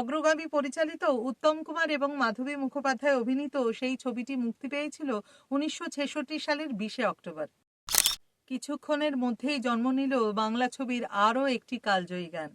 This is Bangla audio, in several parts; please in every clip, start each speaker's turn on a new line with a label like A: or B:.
A: অগ্রগামী পরিচালিত উত্তম কুমার এবং মাধবী মুখোপাধ্যায় অভিনীত সেই ছবিটি মুক্তি পেয়েছিল উনিশশো ছেষট্টি সালের বিশে অক্টোবর। কিছুক্ষণের মধ্যেই জন্ম নিল বাংলা ছবির আরও একটি কালজয়ী গান।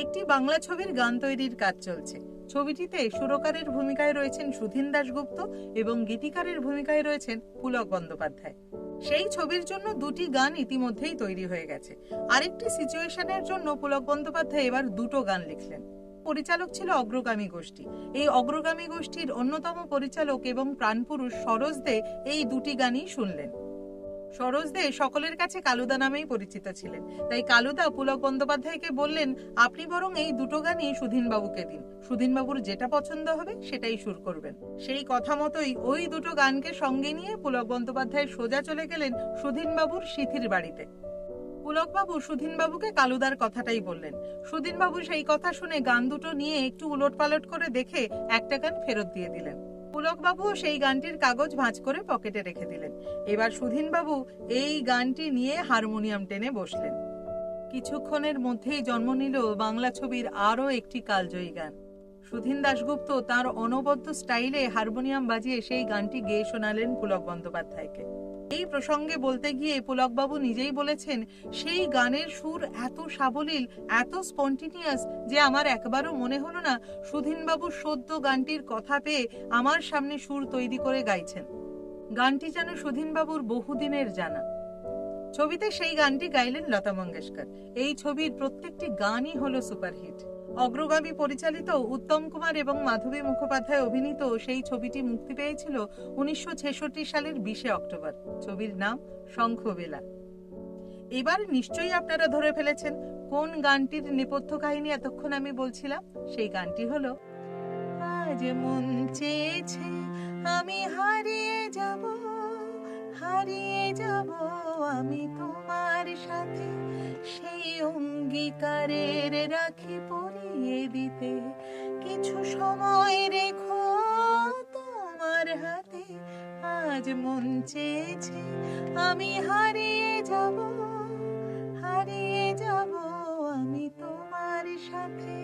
A: একটি বাংলা ছবির গান তৈরির কাজ চলছে। ছবিটিতে সুরকারের ভূমিকায় রয়েছেন সুধীন দাশগুপ্ত এবং গীতিকারের ভূমিকায় রয়েছেন পুলক বন্দ্যোপাধ্যায়। সেই ছবির জন্য দুটি গান ইতিমধ্যেই তৈরি হয়ে গেছে। আরেকটি সিচুয়েশনের জন্য পুলক বন্দ্যোপাধ্যায় এবার দুটো গান লিখলেন। পরিচালক ছিল অগ্রগামী গোষ্ঠী। এই অগ্রগামী গোষ্ঠীর অন্যতম পরিচালক এবং প্রাণপুরুষ সরোজ দে এই দুটি গানই শুনলেন। সরোজ দে সকলের কাছে কালুদা নামেই পরিচিত ছিলেন। তাই কালুদা পুলক বন্দ্যোপাধ্যায়কে বললেন, আপনি বরং এই দুটো গানই সুধীনবাবুকে দিন। সুধীনবাবুর যেটা পছন্দ হবে সেটাই সুর করবেন। সেই কথা মতোই ওই দুটো গানকে সঙ্গে নিয়ে পুলক বন্দ্যোপাধ্যায় সোজা চলে গেলেন সুধীনবাবুর সিথির বাড়িতে। পুলকবাবু সুধীনবাবুকে কালুদার কথাটাই বললেন। সুধীনবাবু সেই কথা শুনে গান দুটো নিয়ে একটু উলটপালট করে দেখে একটা গান ফেরত দিয়ে দিলেন। পুলকবাবু সেই গানটির কাগজ ভাঁজ করে পকেটে রেখে দিলেন। এবার সুধীনবাবু এই গানটি নিয়ে হারমোনিয়াম টেনে বসলেন। কিছুক্ষণের মধ্যেই জন্ম নিল বাংলা ছবির আরও একটি কালজয়ী গান। সুধীন দাশগুপ্ত তার অনবদ্য স্টাইলে হারমোনিয়াম বাজিয়ে সেই গানটি গেয়ে শোনালেন পুলক বন্দ্যোপাধ্যায়কে। এই প্রসঙ্গে বলতে গিয়ে পুলকবাবু নিজেই বলেছেন, সেই গানের সুর এত সাবলীল, এত স্পন্টিনিয়াস যে আমার একবারও মনে হলো না সুধীনবাবু সদ্য গানটির কথা পেয়ে আমার সামনে সুর তৈরি করে গাইছেন। গানটি যেন সুধীনবাবুর বহুদিনের জানা। ছবিতে সেই গানটি গাইলেন লতা মঙ্গেশকর। এই ছবির প্রত্যেকটি গানই হলো সুপারহিট। অগ্রগামী পরিচালিত উত্তম কুমার এবং মাধবী মুখোপাধ্যায় অভিনীত সেই ছবিটি মুক্তি পেয়েছিল উনিশশো ছেষট্টি সালের বিশে অক্টোবর। ছবির নাম শঙ্খবেলা। এবার নিশ্চয়ই আপনারা ধরে ফেলেছেন, কোন গানটির নেপথ্য কাহিনী এতক্ষণ আমি বলছিলাম? সেই গানটি হলো, আজ মন চেয়েছে আমি হারিয়ে যাব হারিয়ে যাব আমি তোমার সাথে। সেই অঙ্গীকারের রাখি পরিয়ে দিতে। কিছু সময় রেখো তোমার হাতে। আজ মন চেয়েছে, আমি হারিয়ে যাব। হারিয়ে যাব আমি তোমার সাথে।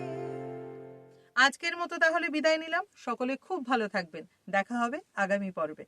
A: আজকের মতো তাহলে বিদায় নিলাম। সকলে খুব ভালো থাকবেন। দেখা হবে আগামী পর্বে।